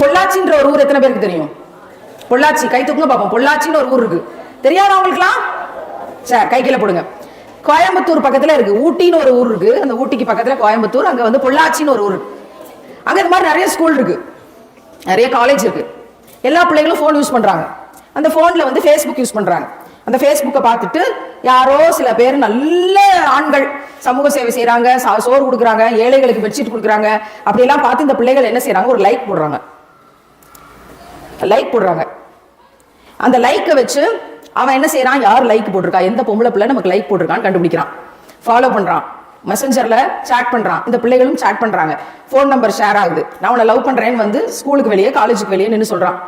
பொள்ளாச்சின்ற ஒரு ஊர் எத்தனை பேருக்கு தெரியும்? பொள்ளாச்சி கை தூக்குங்க பார்ப்போம். பொள்ளாச்சின்னு ஒரு ஊர் இருக்கு. தெரியாதா அவங்களுக்குலாம் சரி கை கீழே போடுங்க. கோயம்புத்தூர் பக்கத்துல இருக்கு. ஊட்டின்னு ஒரு ஊர் இருக்கு. அந்த ஊட்டிக்கு பக்கத்துல கோயம்புத்தூர் அங்க வந்து பொள்ளாச்சின்னு ஒரு ஊர் அங்கே அங்க இந்த மாதிரி நிறைய ஸ்கூல் இருக்கு. நிறைய காலேஜ் இருக்கு. எல்லா பிள்ளைகளும் ஃபோன் யூஸ் பண்றாங்க. அந்த ஃபோன்ல வந்து ஃபேஸ்புக் யூஸ் பண்றாங்க. அந்த ஃபேஸ்புக்கை பார்த்துட்டு யாரோ சில பேர் நல்ல ஆண்கள் சமூக சேவை செய்கிறாங்க சா- சோறு கொடுக்குறாங்க ஏழைகளுக்கு பெட்ஷீட் கொடுக்குறாங்க. அப்படியெல்லாம் பார்த்து இந்த பிள்ளைகள் என்ன செய்கிறாங்க ஒரு லைக் போடுறாங்க. லைக் போடுறாங்க. அந்த லைக்கை வச்சு அவன் என்ன செய்யறான் யார் லைக் போட்டிருக்கா? எந்த பொம்பளை பிள்ளை நமக்கு லைக் போட்டிருக்கான்னு கண்டுபிடிக்கிறான். ஃபாலோ பண்றான். மெசஞ்சர்ல சாட் பண்றான். இந்த பிள்ளைகளும் சாட் பண்றாங்க. ஃபோன் நம்பர் ஷேர் ஆகுது. நான் உன்னை லவ் பண்றேன்னு வந்து ஸ்கூலுக்கு வெளியே காலேஜுக்கு வெளியே நின்று சொல்றான்.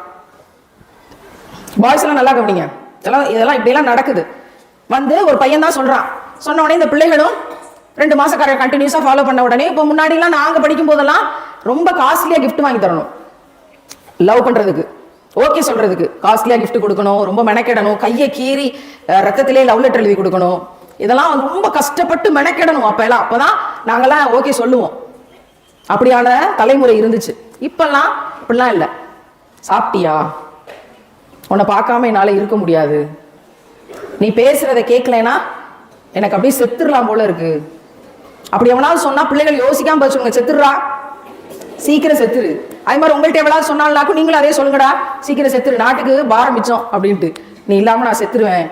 பாய்ஸ் எல்லாம் நல்லா கவனிங்க. இதெல்லாம் இதெல்லாம் இப்படியெல்லாம் நடக்குது. வந்து ஒரு பையன் தான் சொல்றான். சொன்ன உடனே இந்த பிள்ளைகளும் ரெண்டு மாசம் கர கண்டினியூஸா ஃபாலோ பண்ண உடனே இப்போ முன்னாடிலாம் நாங்க படிக்கும் போதெல்லாம் ரொம்ப காஸ்ட்லியா கிஃப்ட் வாங்கி தரணும். லவ் பண்றதுக்கு. ஓகே சொல்றதுக்கு. காஸ்ட்லியா கிஃப்ட் கொடுக்கணும் ரொம்ப மெனக்கெடணும் கையை கீறி ரத்தத்திலே லவ் லெட்டர் எழுதி கொடுக்கணும். இதெல்லாம் ரொம்ப கஷ்டப்பட்டு மெனக்கெடணும் அப்ப எல்லாம் அப்பதான் நாங்கெல்லாம் ஓகே சொல்லுவோம். அப்படியான தலைமுறை இருந்துச்சு. இப்பெல்லாம் இப்படிலாம் இல்லை. சாப்பிட்டியா? உன்னை பார்க்காம என்னால இருக்க முடியாது. நீ பேசுறத கேட்கலனா எனக்கு அப்படியே செத்துடலாம் போல இருக்கு. அப்படி எவனாவது சொன்னா பிள்ளைகள் யோசிக்காம பதில் செத்துடுறா. சீக்கிரம் செத்துரு. அது மாதிரி உங்கள்கிட்ட எவ்வளவு சொன்னாலும் நீங்களும் அதே சொல்லுங்கடா. சீக்கிரம் செத்துரு. நாட்டுக்கு பாரம் மிச்சம் அப்படின்ட்டு. நீ இல்லாம நான் செத்துருவேன்.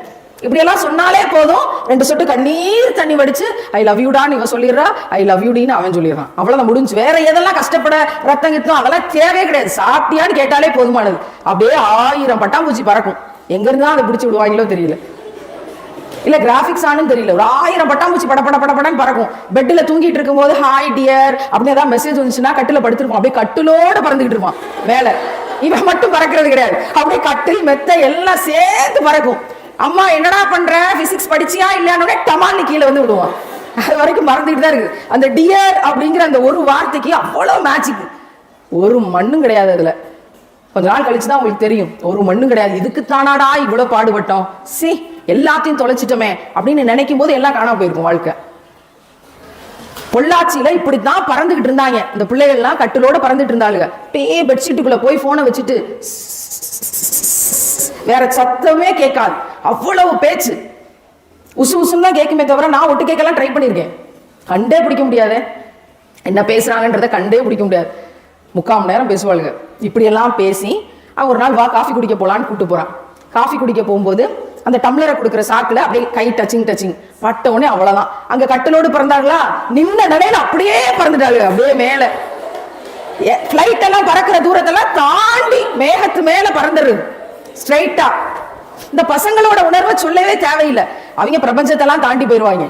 இப்படி எல்லாம் சொன்னாலே போதும். ரெண்டு சொட்டு கண்ணீர் தண்ணி வடிச்சு ஐ லவ் யூடான்னு இவன் சொல்லிடுறா. ஐ லவ் யூடின்னு அவன் சொல்லிடுறான். அவ்வளவுதான் முடிஞ்சு. வேற எதெல்லாம் கஷ்டப்பட ரத்தம் கித்தம் அதெல்லாம் தேவையே கிடையாது. சாப்பிட்டியான்னு கேட்டாலே போதுமானது. அப்படியே ஆயிரம் பட்டாம்பூச்சி பறக்கும். எங்க தான் அதை பிடிச்சி விடுவாங்களோ தெரியல. இல்ல கிராபிக்ஸ் ஆனு தெரியல. ஒரு ஆயிரம் பட்டாம்பூச்சி பட பட பட படன்னு பறக்கும். பெட்ல தூங்கிட்டு இருக்கும்போது ஹாய் டியர் அப்படின்னு ஏதாவது மெசேஜ் வந்துச்சுன்னா கட்டில் படுத்திருப்பான். அப்படியே கட்டிலோட பறந்துகிட்டு இருப்பான். வேலை. இவன் மட்டும் பறக்கிறது கிடையாது. அப்படியே கட்டில் மெத்த எல்லாம் சேர்த்து பறக்கும். அம்மா என்னடா பண்ற? பிசிக்ஸ் படிச்சியா இல்லையானே டமால்னு கீழே வந்து விடுவான். அது வரைக்கும் மறந்துகிட்டு தான் இருக்கு அந்த டியர் அப்படிங்கிற அந்த ஒரு வார்த்தைக்கு அவ்வளவு மேஜிக் ஒரு மண்ணும் கிடையாது அதுல. கொஞ்ச நாள் கழிச்சு தான் உங்களுக்கு தெரியும். ஒரு மண்ணும் கிடையாது. இதுக்கு தானாடா இவ்வளவு பாடுபட்டோம்? சி எல்லாத்தையும் தொலைச்சிட்டோமே அப்படின்னு நினைக்கும் போது எல்லாம் காணாம போயிருக்கும் வாழ்க்கை. பொள்ளாச்சியில இப்படித்தான் பறந்துகிட்டு இருந்தாங்க. இந்த பிள்ளைகள் எல்லாம் கட்டிலோட பறந்துட்டு இருந்தாளுங்க. அப்படியே பெட்ஷீட்டுக்குள்ள போய் போனை வச்சுட்டு வேற சத்தமே கேட்காது. அவ்வளவு பேச்சு. உசு உசுன்னு தான் கேட்குமே தவிர நான் ஒட்டு கேட்கலாம் ட்ரை பண்ணியிருக்கேன். கண்டே பிடிக்க முடியாது. என்ன பேசுறாங்கன்றத கண்டே பிடிக்க முடியாது. முக்கால் மணி நேரம் பேசுவாளுங்க. இப்படியெல்லாம் பேசி அவன் ஒரு நாள் வா காஃபி குடிக்க போலான்னு கூப்பிட்டு போறான் காஃபி குடிக்க போகும்போது அந்த டம்ளரை கொடுக்குற சாக்கில் அப்படியே கை டச்சிங் டச்சிங் பட்ட உடனே அவ்வளோதான் அங்கே கட்டலோடு பிறந்தாங்களா நின்ன நடையில் அப்படியே பறந்துட்டாங்க அப்படியே மேலே. ஃப்ளைட் எல்லாம் பறக்கிற தூரத்தெல்லாம் தாண்டி மேகத்து மேலே பறந்துடுது ஸ்ட்ரைட்டா இந்த பசங்களோட உணர்வை சொல்லவே தேவையில்லை. அவங்க பிரபஞ்சத்தெல்லாம் தாண்டி போயிடுவாங்க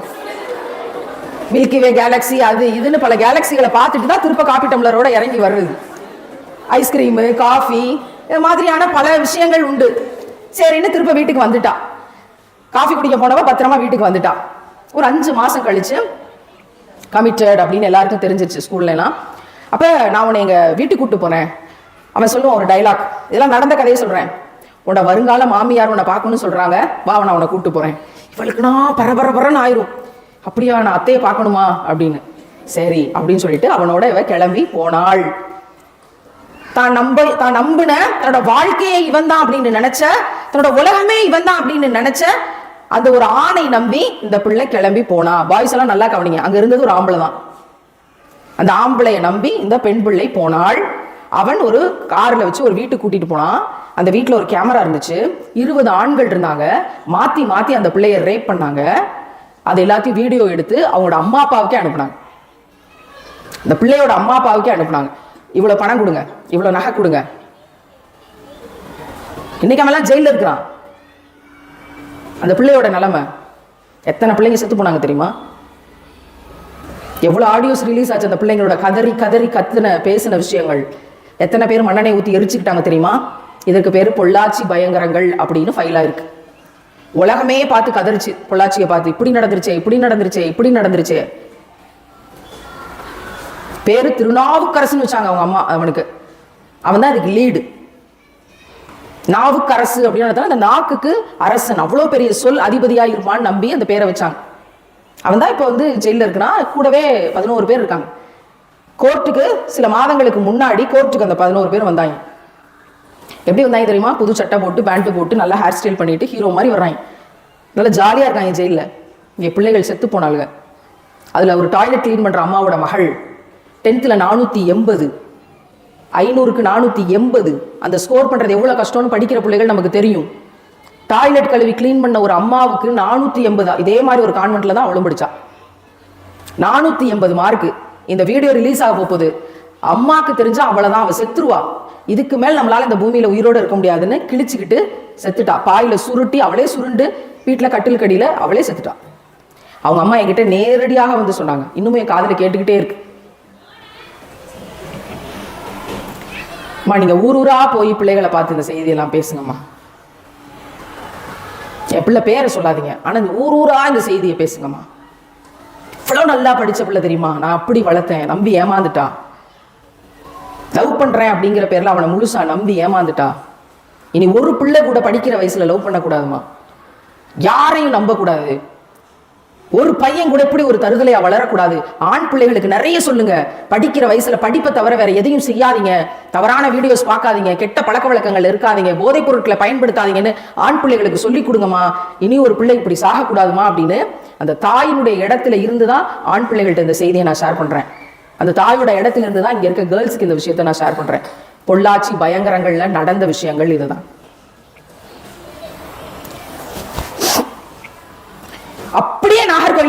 மில்கி வே கேலக்ஸி அது இதுன்னு பல கேலக்சிகளை பார்த்துட்டு தான் திருப்ப காப்பி டம்ளரோட இறங்கி வருது. ஐஸ்கிரீமு காஃபி இது மாதிரியான பல விஷயங்கள் உண்டு. சரின்னு திருப்ப வீட்டுக்கு வந்துட்டான் காஃபி குடிக்க போனவ பத்திரமா வீட்டுக்கு வந்துட்டான் ஒரு அஞ்சு மாசம் கழிச்சு கமிட்டட் அப்படின்னு எல்லாருக்கும் தெரிஞ்சிருச்சு ஸ்கூல்லலாம் அப்போ அப்ப நான் உன்னை எங்க வீட்டுக்கு கூட்டு போனேன். அவன் சொல்லுவான் ஒரு டைலாக் இதெல்லாம் நடந்த கதையை சொல்றேன். உன்னோட வருங்கால மாமியார் உன்னை பார்க்கணும்னு சொல்றாங்க. வா நான் உன்னை கூட்டு போறேன். நான் பரபரபரன்னு ஆயிரும். அப்படியா நான் அத்தையை பார்க்கணுமா? அப்படின்னு. சரி அப்படின்னு சொல்லிட்டு அவனோட இவ கிளம்பி போனாள். தான் நம்ப தான் நம்பின தன்னோட வாழ்க்கையை இவன் தான் அப்படின்னு நினைச்ச தன்னோட உலகமே இவன் தான் அப்படின்னு நினைச்ச அந்த ஒரு ஆணை நம்பி இந்த பிள்ளை கிளம்பி போனா. பாய்ஸ் எல்லாம் நல்லா கவனிங்க. அங்க இருந்தது ஒரு ஆம்பளை தான். அந்த ஆம்பளைய நம்பி இந்த பெண் பிள்ளை போனாள். அவன் ஒரு கார்ல வச்சு ஒரு வீட்டுக்கு கூட்டிட்டு போனான். அந்த வீட்டில் ஒரு கேமரா இருந்துச்சு. இருபது ஆண்கள் இருந்தாங்க. மாத்தி மாத்தி அந்த பிள்ளைய ரேப் பண்ணாங்க. அது எல்லாத்தையும் வீடியோ எடுத்து அவங்களோட அம்மா அப்பாவுக்கே அனுப்புனாங்க. இந்த பிள்ளையோட அம்மா அப்பாவுக்கே அனுப்புனாங்க. இவ்வளவு பணம் கொடுங்க. இவ்வளவு நகை கொடுங்க. இன்னைக்கு அவன் எல்லாம் இருக்கிறான். அந்த பிள்ளையோட நிலமை எத்தனை பிள்ளைங்க செத்து போனாங்க தெரியுமா? எவ்வளோ ஆடியோஸ் ரிலீஸ் ஆச்சு அந்த பிள்ளைங்களோட கதறி கதறி கத்துன பேசின விஷயங்கள். எத்தனை பேர் மண்ணெண்ணை ஊற்றி எரிச்சுக்கிட்டாங்க தெரியுமா? இதற்கு பேர் பொள்ளாச்சி பயங்கரங்கள் அப்படின்னு ஃபைலாக இருக்கு. உலகமே பார்த்து கதறிச்சு பொள்ளாச்சியை பார்த்து இப்படி நடந்துருச்சே இப்படி நடந்துருச்சே இப்படி நடந்துருச்சே. பேர் திருநாவுக்கரசுன்னு வச்சாங்க அவங்க அம்மா அவனுக்கு. அவன் தான் அதுக்கு லீடு நாவுக்கரசு அப்படின்னு அந்த நாக்குக்கு அரசன் அவ்வளோ பெரிய சொல் அதிபதியா இருப்பான்னு நம்பி அந்த பேரை வச்சாங்க. அவன் தான் இப்போ வந்து ஜெயிலில் இருக்கிறான் கூடவே பதினோரு பேர் இருக்காங்க. கோர்ட்டுக்கு சில மாதங்களுக்கு முன்னாடி கோர்ட்டுக்கு அந்த பதினோரு பேர் வந்தாங்க. எப்படி வந்தாங்க தெரியுமா? புது சட்டை போட்டு பேண்ட்டு போட்டு நல்லா ஹேர் ஸ்டைல் பண்ணிட்டு ஹீரோ மாதிரி வர்றாங்க. நல்லா ஜாலியாக இருக்காங்க ஜெயிலில். இங்கே பிள்ளைகள் செத்து போனாளுங்க. அதில் ஒரு டாய்லெட் க்ளீன் பண்ணுற அம்மாவோட மகள் டென்த்தில் நானூற்றி எண்பது. ஐநூறுக்கு நானூற்றி எண்பது. அந்த ஸ்கோர் பண்ணுறது எவ்வளோ கஷ்டம்னு படிக்கிற பிள்ளைகள் நமக்கு தெரியும். டாய்லெட் கழுவி க்ளீன் பண்ண ஒரு அம்மாவுக்கு நானூற்றி எண்பதா? இதே மாதிரி ஒரு கான்வெண்ட்டில் தான் அவளும் பிடிச்சா. நானூற்றி எண்பது மார்க்கு இந்த வீடியோ ரிலீஸ் ஆக போகுது. அம்மாவுக்கு தெரிஞ்சா அவ்வளோதான் அவள் செத்துருவா. இதுக்கு மேல் நம்மளால் இந்த பூமியில் உயிரோட இருக்க முடியாதுன்னு கிழிச்சிக்கிட்டு செத்துட்டா. பாயில் சுருட்டி அவளே சுருண்டு வீட்டில் கட்டில் கடியில் அவளே செத்துட்டா. அவங்க அம்மா என்கிட்ட நேரடியாக வந்து சொன்னாங்க. இன்னுமே என் காதில் கேட்டுக்கிட்டே இருக்கு. அம்மா நீங்க ஊர் ஊரா போய் பிள்ளைகளை பார்த்து இந்த செய்தியெல்லாம் பேசுங்கம்மா. என் பிள்ளை பேரை சொல்லாதீங்க. ஆனா இந்த ஊர் ஊரா இந்த செய்தியை பேசுங்கம்மா. இவ்வளோ நல்லா படிச்ச பிள்ளை தெரியுமா? நான் அப்படி வளர்த்தேன். நம்பி ஏமாந்துட்டா. லவ் பண்றேன் அப்படிங்கிற பேர்ல அவனை முழுசா நம்பி ஏமாந்துட்டா. இனி ஒரு பிள்ளை கூட படிக்கிற வயசுல லவ் பண்ணக்கூடாதுமா யாரையும் நம்பக்கூடாது. ஒரு பையன் கூட இப்படி ஒரு தருதலையா வளரக்கூடாது? ஆண் பிள்ளைகளுக்கு நிறைய சொல்லுங்க. படிக்கிற வயசுல படிப்பை தவிர வேற எதையும் செய்யாதீங்க. தவறான வீடியோஸ் பார்க்காதீங்க. கெட்ட பழக்க வழக்கங்கள் இருக்காதீங்க. போதைப் பொருட்களை பயன்படுத்தாதீங்கன்னு ஆண் பிள்ளைகளுக்கு சொல்லி கொடுங்கம்மா. இனி ஒரு பிள்ளை இப்படி சாகக்கூடாதுமா அப்படின்னு அந்த தாயினுடைய இடத்துல இருந்து தான் ஆண் பிள்ளைகள்ட்ட இந்த செய்தியை நான் ஷேர் பண்றேன். அந்த தாயோட இடத்துல இருந்து தான் இங்க இருக்க கேர்ள்ஸ்க்கு இந்த விஷயத்தை நான் ஷேர் பண்றேன். பொள்ளாச்சி பயங்கரங்கள்ல நடந்த விஷயங்கள் இதுதான்.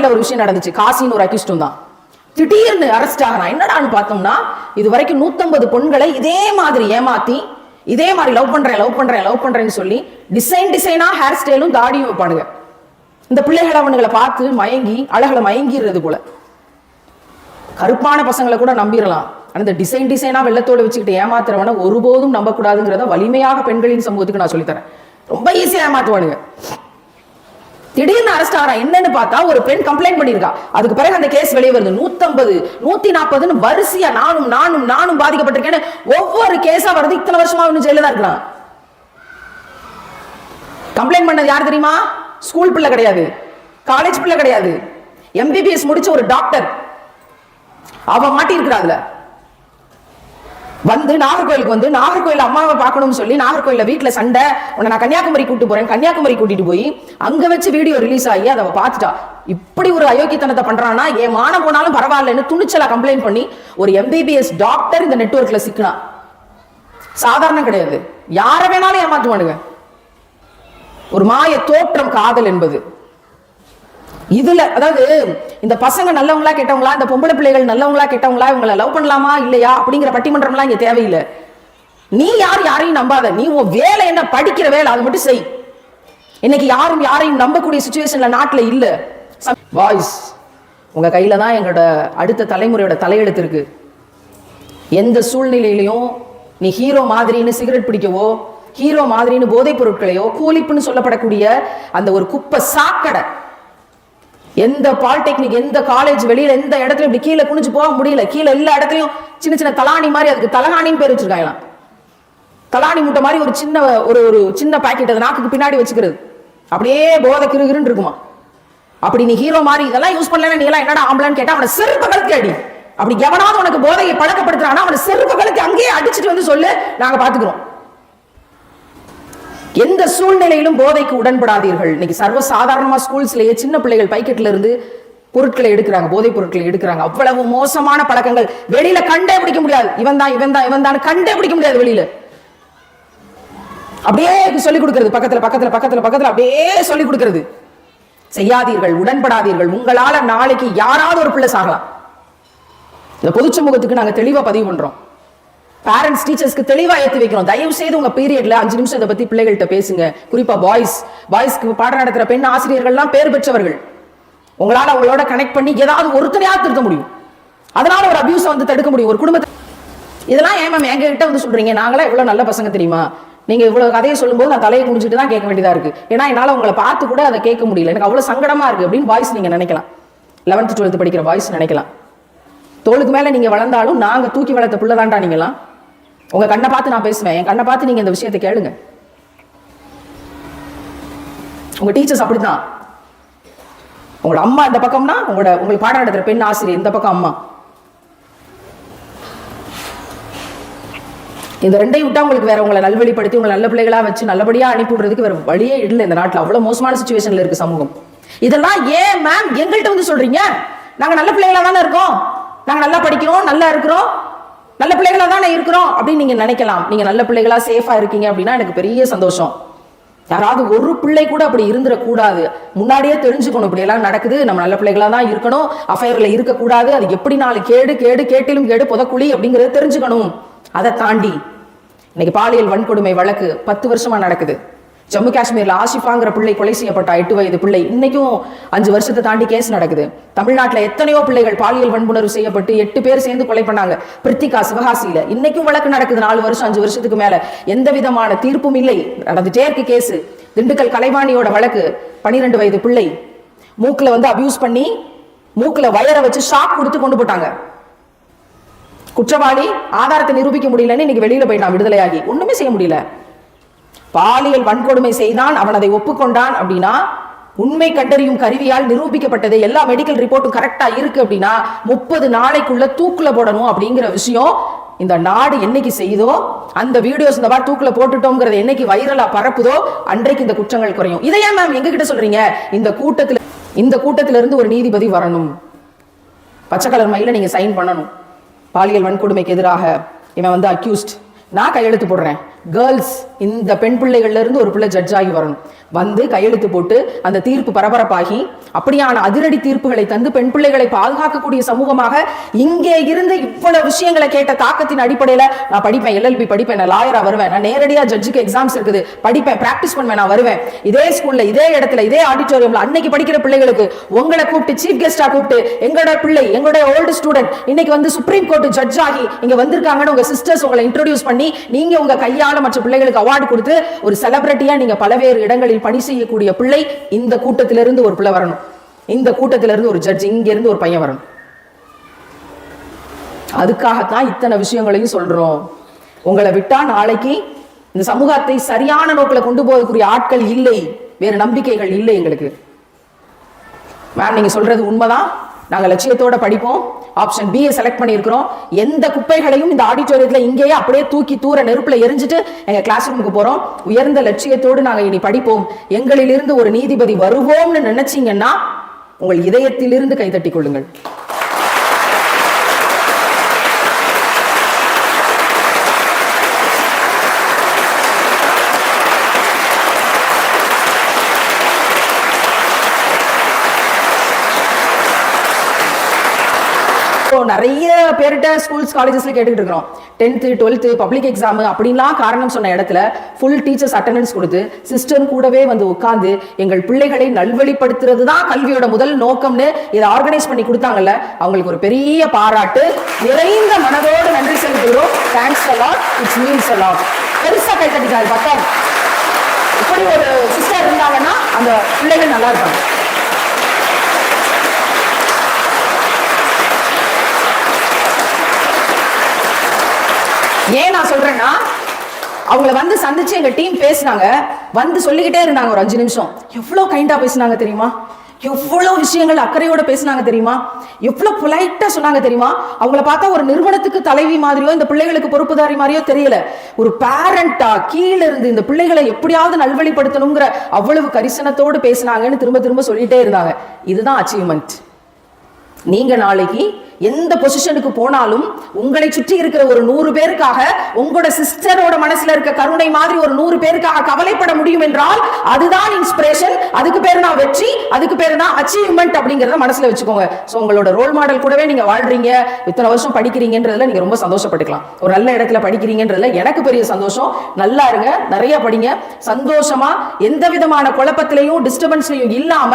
அப்படியே ஒரு விஷயம் நடந்துச்சு. காசின்னு ஒரு அக்கிஷ்டம் தான். திடீர்னு அரெஸ்ட் ஆகிறான். என்னடான்னு பார்த்தோம்னா இது வரைக்கும் நூத்தம்பது பெண்களை இதே மாதிரி ஏமாத்தி இதே மாதிரி லவ் பண்றேன் லவ் பண்றேன் லவ் பண்றேன்னு சொல்லி டிசைன் டிசைனா ஹேர் ஸ்டைலும் தாடியும் வைப்பானுங்க. இந்த பிள்ளைகள் அவனுங்களை பார்த்து மயங்கி அழகுல மயங்கிடுறது போல. கருப்பான பசங்களை கூட நம்பிடலாம். ஆனா இந்த டிசைன் டிசைனா வெள்ளத்தோடு வச்சுக்கிட்டு ஏமாத்துறவனை ஒருபோதும் நம்பக்கூடாதுங்கிறத வலிமையாக பெண்களின் சமூகத்துக்கு நான் சொல்லித்தரேன். ரொம்ப ஈஸியாக ஏமாத்துவானுங்க. திடீர்னு அரெஸ்ட் ஆகிறா என்னன்னு பார்த்தா ஒரு பெண் கம்ப்ளைண்ட் பண்ணியிருக்கா. அதுக்கு பிறகு அந்த கேஸ் வெளியே வருது. நூத்தம்பது நூத்தி நாற்பதுன்னு வரிசையா நானும் நானும் நானும் பாதிக்கப்பட்டிருக்கேன்னு ஒவ்வொரு கேஸா வருது. இத்தனை வருஷமா இன்னும் ஜெயில தான் இருக்கலாம் கம்ப்ளைண்ட் பண்ணது யார் தெரியுமா? ஸ்கூல் பிள்ளை கிடையாது. காலேஜ் பிள்ளை கிடையாது. எம்பிபிஎஸ் முடிச்ச ஒரு டாக்டர் அவ மாட்டி இருக்கிறாங்களே வந்து நாகர்கோயிலுக்கு வந்து நாகர்கோயில் அம்மாவை பார்க்கணும்னு சொல்லி நாகர்கோயில வீட்டுல சண்டை. உன்னை நான் கன்னியாகுமரி கூட்டு போறேன். கன்னியாகுமரி கூட்டிட்டு போய் அங்க வச்சு வீடியோ ரிலீஸ் ஆகி அதை பார்த்துட்டா. இப்படி ஒரு அயோக்கியத்தனத்தை பண்றானா ஏன் மானம் போனாலும் பரவாயில்லன்னு துணிச்சலா கம்ப்ளைண்ட் பண்ணி ஒரு எம்பிபிஎஸ் டாக்டர் இந்த நெட்ஒர்க்ல சிக்கினா. சாதாரணம் கிடையாது. யாரை வேணாலும் ஏமாத்துவானுங்க. ஒரு மாய தோற்றம் காதல் என்பது. இதுல அதாவது இந்த பசங்க நல்லவங்களா கெட்டவங்களா இந்த பொம்பளை பிள்ளைகள் நல்லவங்களா கெட்டவங்களா இவங்களை லவ் பண்ணலாமா இல்லையா அப்படிங்கிற பட்டிமன்றம்லாம் இங்க தேவையில்லை. நீ யார் யாரையும் நம்பாத. நீ உன் வேலை என்ன? படிக்கிற வேலை அது மட்டும் செய். இன்னைக்கு யாரும் யாரையும் நம்பக்கூடிய சுச்சுவேஷன்ல நாட்டுல இல்ல. வாய்ஸ் உங்க கையில தான் எங்களோட அடுத்த தலைமுறையோட தலையெழுத்து இருக்கு. எந்த சூழ்நிலையிலையும் நீ ஹீரோ மாதிரின்னு சிகரெட் பிடிக்கவோ ஹீரோ மாதிரின்னு போதைப் பொருட்களையோ கூலிப்புன்னு சொல்லப்படக்கூடிய அந்த ஒரு குப்பை சாக்கடை எந்த பாலிடெக்னிக் எந்த காலேஜ் வெளியில எந்த இடத்துல இப்படி கீழே குனிஞ்சு போக முடியல? கீழே எல்லா இடத்துலயும் சின்ன சின்ன தலாணி மாதிரி அதுக்கு தலகாணின்னு பேர் வச்சிருக்காங்களாம். தலாணி முட்டை மாதிரி ஒரு சின்ன ஒரு ஒரு சின்ன பாக்கெட் அது நாக்குக்கு பின்னாடி வச்சுக்கிறது. அப்படியே போதை கிருகிருன்னு இருக்குமா அப்படி நீ ஹீரோ மாதிரி இதெல்லாம் யூஸ் பண்ணல நீ எல்லாம் என்னடா ஆம்பளன்னு கேட்டா அவனை செருப்பு கழுத்து அடி. அப்படி எவனாவது உனக்கு போதையை பழக்கப்படுத்துறானா அவனை செருப்பு கழுத்து அங்கேயே அடிச்சுட்டு வந்து சொல்லு நாங்க பாத்துக்கிறோம். எந்த சூழ்நிலையிலும் போதைக்கு உடன்படாதீர்கள். இன்னைக்கு சர்வ சாதாரணமா ஸ்கூல்ஸ்லயே சின்ன பிள்ளைகள் பைக்கெட்ல இருந்து பொருட்களை எடுக்கிறாங்க போதைப் பொருட்களை எடுக்கிறாங்க. அவ்வளவு மோசமான பழக்கங்கள். வெளியில கண்டே பிடிக்க முடியாது. இவன் தான் இவன் தான் இவன் தான் கண்டே பிடிக்க முடியாது வெளியில. அப்படியே சொல்லி கொடுக்கிறது. பக்கத்துல பக்கத்துல பக்கத்துல பக்கத்துல அப்படியே சொல்லி கொடுக்கிறது. செய்யாதீர்கள் உடன்படாதீர்கள். உங்களால நாளைக்கு யாராவது ஒரு பிள்ளை சாகலாம். இந்த பொது சமூகத்துக்கு நாங்க தெளிவா பதிவு பண்றோம். பேரண்ட்ஸ் டீச்சர்ஸ்க்கு தெளிவா ஏத்தி வைக்கிறோம் தயவு செய்து உங்க பீரியட்ல அஞ்சு நிமிஷம் இதை பத்தி பிள்ளைகள்கிட்ட பேசுங்க. குறிப்பா பாய்ஸ் பாய்ஸ்க்கு பாடம் நடத்துற பெண் ஆசிரியர்கள்லாம் பேர் பெற்றவர்கள். உங்களால அவங்களோட கனெக்ட் பண்ணி ஏதாவது ஒருத்தனையா திருத்த முடியும். அதனால ஒரு அபியூஸ் வந்து தடுக்க முடியும். ஒரு குடும்பத்தை இதெல்லாம் ஏன் மேம் எங்க கிட்ட வந்து சொல்றீங்க? நாங்களா இவ்வளவு நல்ல பசங்க தெரியுமா? நீங்க இவ்வளவு கதையை சொல்லும்போது நான் தலையை குடிச்சிட்டு தான் கேட்க வேண்டியதா இருக்கு. ஏன்னா என்னால உங்களை பார்த்து கூட அதை கேட்க முடியல. எனக்கு அவ்வளவு சங்கடமா இருக்கு அப்படின்னு பாய்ஸ் நீங்க நினைக்கலாம். லெவன்த் டுவெல்த் படிக்கிற பாய்ஸ் நினைக்கலாம். தோளுக்கு மேல நீங்க வளர்ந்தாலும் நாங்க தூக்கி வளர்த்த பிள்ளை தான்டா நீங்களாம் உங்க கண்ணை பார்த்து நான் பேசுவேன். என் கண்ணை பார்த்து நீங்க இந்த விஷயத்தை கேளுங்க. உங்க டீச்சர்ஸ் அப்படிதான் உங்களோட அம்மா இந்த பக்கம்னா உங்களோட உங்களுக்கு பாடம் நடத்துற பெண் ஆசிரியர் இந்த பக்கம் அம்மா. இந்த ரெண்டையும் விட்டா உங்களுக்கு வேற உங்களை நல்வழிப்படுத்தி உங்களை நல்ல பிள்ளைகளா வச்சு நல்லபடியா அனுப்பிவிடுறதுக்கு வேற வழியே இல்லை இந்த நாட்டில். அவ்வளவு மோசமான சுச்சுவேஷன்ல இருக்கு சமூகம். இதெல்லாம் ஏன் மேம் எங்கள்கிட்ட வந்து சொல்றீங்க? நாங்க நல்ல பிள்ளைகளா தானே இருக்கோம். நாங்க நல்லா படிக்கிறோம் நல்லா இருக்கிறோம். நல்ல பிள்ளைகளா தானே இருக்கிறோம் அப்படின்னு நீங்க நினைக்கலாம். நீங்க நல்ல பிள்ளைகளா சேஃபா இருக்கீங்க அப்படின்னா எனக்கு பெரிய சந்தோஷம். யாராவது ஒரு பிள்ளை கூட அப்படி இருந்துடக்கூடாது முன்னாடியே தெரிஞ்சுக்கணும். இப்படி எல்லாம் நடக்குது. நம்ம நல்ல பிள்ளைகளா தான் இருக்கணும். அஃபயர்ல இருக்கக்கூடாது. அது எப்படி நாலு கேடு கேடு கேட்டிலும் கேடு புதக்குழி அப்படிங்கறத தெரிஞ்சுக்கணும். அதை தாண்டி இன்னைக்கு பாலியல் வன்கொடுமை வழக்கு பத்து வருஷமா நடக்குது. ஜம்மு காஷ்மீர்ல ஆசிஃபாங்கிற பிள்ளை கொலை செய்யப்பட்ட எட்டு வயது பிள்ளை இன்னைக்கும் அஞ்சு வருஷத்தை தாண்டி கேஸ் நடக்குது. தமிழ்நாட்டில் எத்தனையோ பிள்ளைகள் பாலியல் வன்புணர்வு செய்யப்பட்டு எட்டு பேர் சேர்ந்து கொலை பண்ணாங்க. பிரித்திகா சிவகாசியில இன்னைக்கும் வழக்கு நடக்குது நாலு வருஷம் அஞ்சு வருஷத்துக்கு மேல. எந்த விதமான தீர்ப்பும் இல்லை. நடந்துட்டே இருக்கு கேஸ் திண்டுக்கல் கலைவாணியோட வழக்கு பனிரெண்டு வயது பிள்ளை. மூக்கில் வந்து அபியூஸ் பண்ணி மூக்கில் வயரை வச்சு ஷாக் கொடுத்து கொண்டு போட்டாங்க. குற்றவாளி ஆதாரத்தை நிரூபிக்க முடியலன்னு இன்னைக்கு வெளியில போயிட்டான் விடுதலையாகி. ஒண்ணுமே செய்ய முடியல. பாலியல் வன்கொடுமை செய்தான் அவன் அதை ஒப்புக்கொண்டான் அப்படின்னா உண்மை கண்டறியும் கருவியால் நிரூபிக்கப்பட்டது எல்லா மெடிக்கல் ரிப்போர்ட்டும் கரெக்டா இருக்கு அப்படின்னா முப்பது நாளைக்குள்ள தூக்குல போடணும் அப்படிங்கிற விஷயம் இந்த நாடு என்னைக்கு செய்தோ அந்த வீடியோஸ் இந்த மாதிரி தூக்குல போட்டுட்டோங்கிறது என்னைக்கு வைரலா பரப்புதோ அன்றைக்கு இந்த குற்றங்கள் குறையும். இதை ஏன் மேம் எங்க கிட்ட சொல்றீங்க? இந்த கூட்டத்துல இந்த கூட்டத்தில இருந்து ஒரு நீதிபதி வரணும். பச்சை கலர் மயில நீங்க சைன் பண்ணணும். பாலியல் வன்கொடுமைக்கு எதிராக இவன் வந்து அக்யூஸ்ட் நான் கையெழுத்து போடுறேன். கேர்ள்ஸ் இந்த பெண் பிள்ளைகள்ல இருந்து ஒரு பிள்ளை ஜட்ஜ் ஆகி வரணும். வந்து கையெழுத்து போட்டு அந்த தீர்ப்பு பரபரப்பாகி அப்படியான அதிரடி தீர்ப்புகளை தந்து பெண் பிள்ளைகளை பாதுகாக்கக்கூடிய சமூகமாக இங்கே இருந்து இவ்வளவு விஷயங்களை கேட்ட தாக்கத்தின் அடிப்படையில் நான் படிப்பேன் எல்எல்பி படிப்பேன் நான் லாயரா வருவேன் நான் நேரடியா ஜட்ஜுக்கு எக்ஸாம்ஸ் இருக்குது படிப்பேன் பிராக்டிஸ் பண்ணுவேன் நான் வருவேன். இதே ஸ்கூல்ல இதே இடத்துல இதே ஆடிட்டோரியம்ல அன்னைக்கு படிக்கிற பிள்ளைகளுக்கு உங்களை கூப்பிட்டு சீஃப் கெஸ்டா கூப்பிட்டு எங்களோட பிள்ளை எங்களுடைய ஓல்டு ஸ்டூடெண்ட் இன்னைக்கு வந்து சுப்ரீம் கோர்ட் ஜட்ஜ் ஆகி இங்க வந்திருக்காங்கன்னு உங்க சிஸ்டர்ஸ் உங்களை இன்ட்ரோடியூஸ் பண்ணி நீங்க உங்க கையால் அதனால மற்ற பிள்ளைகளுக்கு அவார்டு கொடுத்து ஒரு செலிபிரிட்டியா நீங்க பலவேறு இடங்களில் பணி செய்யக்கூடிய பிள்ளை இந்த கூட்டத்திலிருந்து ஒரு பிள்ளை வரணும். இந்த கூட்டத்திலிருந்து ஒரு ஜட்ஜ் இங்கிருந்து ஒரு பையன் வரணும். அதுக்காகத்தான் இத்தனை விஷயங்களையும் சொல்றோம். உங்களை விட்டா நாளைக்கு இந்த சமூகத்தை சரியான நோக்கில் கொண்டு போகக்கூடிய ஆட்கள் இல்லை. வேறு நம்பிக்கைகள் இல்லை எங்களுக்கு. மேம் நீங்க சொல்றது உண்மைதான். நாங்க லட்சியத்தோட படிப்போம். ஆப்ஷன் பி செலக்ட் பண்ணியிருக்கிறோம். எந்த குப்பைகளையும் இந்த ஆடிட்டோரியத்துல இங்கேயே அப்படியே தூக்கி தூர நெருப்புல எரிஞ்சிட்டு எங்க கிளாஸ் ரூமுக்கு போறோம். உயர்ந்த லட்சியத்தோடு நாங்க இனி படிப்போம். எங்களிலிருந்து ஒரு நீதிபதி வருவோம்னு நினைச்சீங்கன்னா உங்கள் இதயத்திலிருந்து கைதட்டி கொள்ளுங்கள். நிறைய பேர்கிட்ட ஸ்கூல்ஸ் காலேஜஸ்ல கேட்டுக்கிட்டு இருக்கிறோம். டென்த்து டுவெல்த்து பப்ளிக் எக்ஸாம் அப்படின்லாம் காரணம் சொன்ன இடத்துல ஃபுல் டீச்சர்ஸ் அட்டண்டன்ஸ் கொடுத்து சிஸ்டர் கூடவே வந்து உட்காந்து எங்கள் பிள்ளைகளை நல்வழிப்படுத்துறது தான் கல்வியோட முதல் நோக்கம்னு இதை ஆர்கனைஸ் பண்ணி கொடுத்தாங்கல்ல அவங்களுக்கு ஒரு பெரிய பாராட்டு. நிறைந்த மனதோடு நன்றி செலுத்துகிறோம். Thanks a lot it's means a lot பெருசா கை தட்டிக்காது பத்தாது. இப்படி ஒரு சிஸ்டர் இருந்தாங்கன்னா அந்த பிள்ளைகள் நல்லா இருப்பாங்க. ஏன் நான் சொல்றேன்னா அவங்கள வந்து சந்திச்சு எங்க டீம் பேசினாங்க. வந்து சொல்லிக்கிட்டே இருந்தாங்க ஒரு அஞ்சு நிமிஷம். எவ்வளவு கைண்டா பேசினாங்க தெரியுமா? எவ்வளவு விஷயங்கள் அக்கறையோட பேசினாங்க தெரியுமா? எவ்வளவு பொலைட்டா சொன்னாங்க தெரியுமா? அவங்கள பார்த்தா ஒரு நிறுவனத்துக்கு தலைவி மாதிரியோ இந்த பிள்ளைகளுக்கு பொறுப்புதாரி மாதிரியோ தெரியல. ஒரு பேரண்டா கீழ இருந்து இந்த பிள்ளைகளை எப்படியாவது நல்வழிப்படுத்தணுங்கிற அவ்வளவு கரிசனத்தோடு பேசினாங்கன்னு திரும்ப திரும்ப சொல்லிட்டே இருந்தாங்க. இதுதான் அச்சீவ்மெண்ட் நீங்க நாளைக்கு எந்த பொசிஷனுக்கு போனாலும் உங்களை சுற்றி இருக்கிற ஒரு நூறு பேருக்காக உங்களோட சிஸ்டரோட மனசுல இருக்க கருணை மாதிரி ஒரு நூறு பேருக்காக கவலைப்பட முடியும் என்றால் அதுதான் இன்ஸ்பிரேஷன் அதுக்கு பேர் தான் வெற்றி அதுக்கு பேர் தான் அச்சீவ்மெண்ட் அப்படிங்கறத மனசுல வச்சுக்கோங்க. சோ உங்களோட ரோல் மாடல் கூடவே நீங்க வாழ்றீங்க. இத்தனை வருஷம் படிக்கிறீங்கன்றதுல நீங்க ரொம்ப சந்தோஷப்பட்டுக்கலாம். ஒரு நல்ல இடத்துல படிக்கிறீங்கன்றதுல எனக்கு பெரிய சந்தோஷம். நல்லா இருங்க நிறைய படிங்க. சந்தோஷமா எந்த விதமான குழப்பத்திலையும் டிஸ்டர்பன்ஸ்லையும் இல்லாம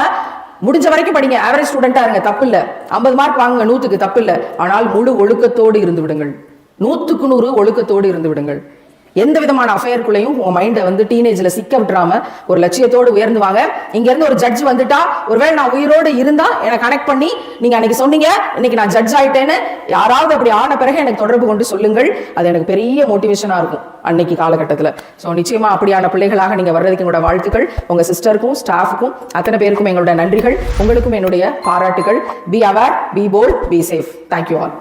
முடிஞ்ச வரைக்கும் படிங்க. ஆவரேஜ் ஸ்டூடெண்டா இருங்க. தப்பு இல்லை ஐம்பது மார்க் வாங்குங்க. நூற்றுக்கு தப்பு இல்லை ஆனால் முழு ஒழுக்கத்தோடு இருந்து விடுங்கள். நூத்துக்கு நூறு ஒழுக்கத்தோடு இருந்து விடுங்கள். எந்த விதமான அஃபையருக்குள்ளேயும் உங்க மைண்டை வந்து டீனேஜ்ல சிக்க விட்டுறாம ஒரு லட்சியத்தோடு உயர்ந்து வாங்க இங்க இருந்து ஒரு ஜட்ஜ் வந்துட்டா ஒருவேளை நான் உயிரோடு இருந்தா என்னை கனெக்ட் பண்ணி நீங்க அன்னைக்கு சொன்னீங்க இன்னைக்கு நான் ஜட்ஜ் ஆயிட்டேன்னு யாராவது அப்படி ஆன பிறகு எனக்கு தொடர்பு கொண்டு சொல்லுங்கள். அது எனக்கு பெரிய மோட்டிவேஷனா இருக்கும் அன்னைக்கு காலகட்டத்தில். ஸோ நிச்சயமா அப்படியான பிள்ளைகளாக நீங்க வர்றதுக்கு என்னோட வாழ்த்துக்கள். உங்க சிஸ்டருக்கும் ஸ்டாஃபுக்கும் அத்தனை பேருக்கும் எங்களோட நன்றிகள். உங்களுக்கும் என்னுடைய பாராட்டுகள். Be aware be bold be safe thank you all